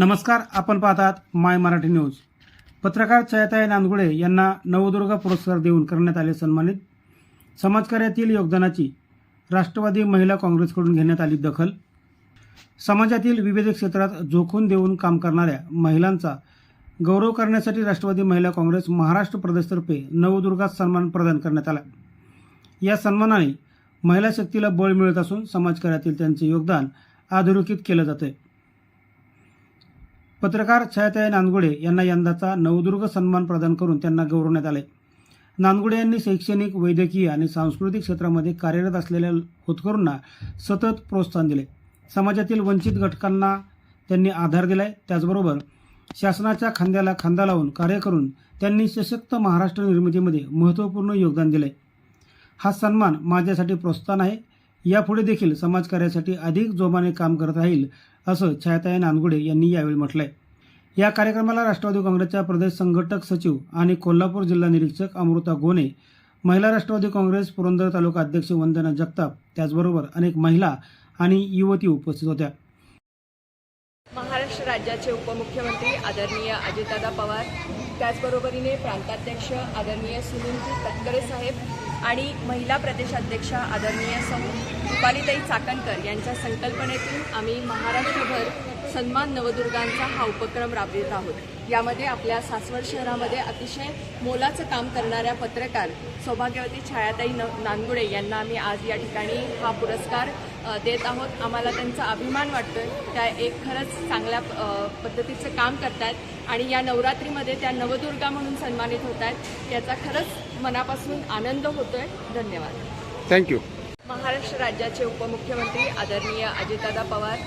नमस्कार आपण पाहतात माय मराठी न्यूज. पत्रकार छायाताई नांदगुडे यांना नवदुर्गा पुरस्कार देऊन करण्यात आले सन्मानित. समाजकार्यातील योगदानाची राष्ट्रवादी महिला काँग्रेसकडून घेण्यात आली दखल. समाजातील विविध क्षेत्रात जोखून देऊन काम करणाऱ्या महिलांचा गौरव करण्यासाठी राष्ट्रवादी महिला काँग्रेस महाराष्ट्र प्रदेशतर्फे नवदुर्गा सन्मान प्रदान करण्यात आला. या सन्मानाने महिला शक्तीला बळ मिळत असून समाजकार्यातील त्यांचे योगदान अधोरेखित केलं जाते पत्रकार छायाताई नांदगुडे यांना यंदाचा नवदुर्ग सन्मान प्रदान करून त्यांना गौरवण्यात आले. नांदगुडे यांनी शैक्षणिक वैद्यकीय आणि सांस्कृतिक क्षेत्रामध्ये कार्यरत असलेल्या होतकरूंना सतत प्रोत्साहन दिले. समाजातील वंचित घटकांना त्यांनी आधार दिलाय. त्याचबरोबर शासनाच्या खांद्याला खांदा लावून कार्य करून त्यांनी सशक्त महाराष्ट्र निर्मितीमध्ये महत्त्वपूर्ण योगदान दिले हा सन्मान माझ्यासाठी प्रोत्साहन आहे. यापुढे देखील समाजकार्यासाठी अधिक जोमाने काम करत राहील असं छायाताई नांदगुडे यांनी यावेळी म्हटलंय. या कार्यक्रमाला राष्ट्रवादी काँग्रेसच्या प्रदेश संघटक सचिव आणि कोल्हापूर जिल्हा निरीक्षक अमृता गोने महिला राष्ट्रवादी काँग्रेस पुरंदर तालुका अध्यक्ष वंदना जगताप त्याचबरोबर अनेक महिला आणि युवती उपस्थित होत्या. महाराष्ट्र राज्याचे उपमुख्यमंत्री आदरणीय अजितदादा पवार त्याचबरोबरीने प्रांताध्यक्ष आदरणीय सुनीलजी तटकरे साहेब आणि महिला प्रदेशाध्यक्ष आदरणीय सौ रुपालीताई चाकणकर यांच्या संकल्पनेतून आम्ही महाराष्ट्रभर सन्मान नवदुर्गांचा हा उपक्रम राबवित आहोत. यामध्ये आपल्या सासवड शहरामध्ये अतिशय मोलाचं काम करणाऱ्या पत्रकार सौभाग्यवती छायाताई न नांदगुडे यांना आम्ही आज या ठिकाणी हा पुरस्कार देत आहोत. आम्हाला त्यांचा अभिमान वाटतोय. त्या एक खरंच चांगल्या पद्धतीचं काम करतायत आणि या नवरात्रीमध्ये त्या नवदुर्गा म्हणून सन्मानित होत आहेत याचा खरंच मनापासून आनंद होतोय. धन्यवाद. थँक्यू महाराष्ट्र राज्याचे उपमुख्यमंत्री आदरणीय अजितदादा पवार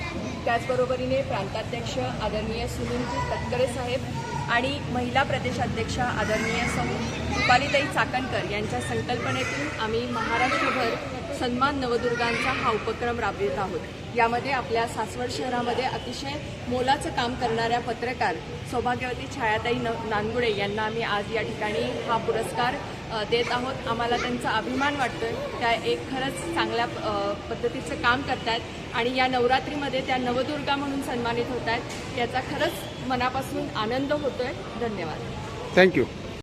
त्याचबरोबरीने प्रांताध्यक्ष आदरणीय सुनीलजी तटकरे साहेब आणि महिला प्रदेशाध्यक्षा आदरणीय सौ रुपालीताई चाकणकर यांच्या संकल्पनेतून आम्ही महाराष्ट्रभर सन्मान नवदुर्गांचा हा उपक्रम राबवित आहोत. यामध्ये आपल्या सासवड शहरामध्ये अतिशय मोलाचं काम करणाऱ्या पत्रकार सौभाग्यवती छायाताई न नानगुडे यांना आम्ही आज या ठिकाणी हा पुरस्कार देत आहोत. आम्हाला त्यांचा अभिमान वाटतोय. त्या एक खरंच चांगल्या पद्धतीचं काम करतायत आणि या नवरात्रीमध्ये त्या नवदुर्गा म्हणून सन्मानित होत आहेत याचा खरंच मनापासून आनंद होतोय. धन्यवाद. थँक्यू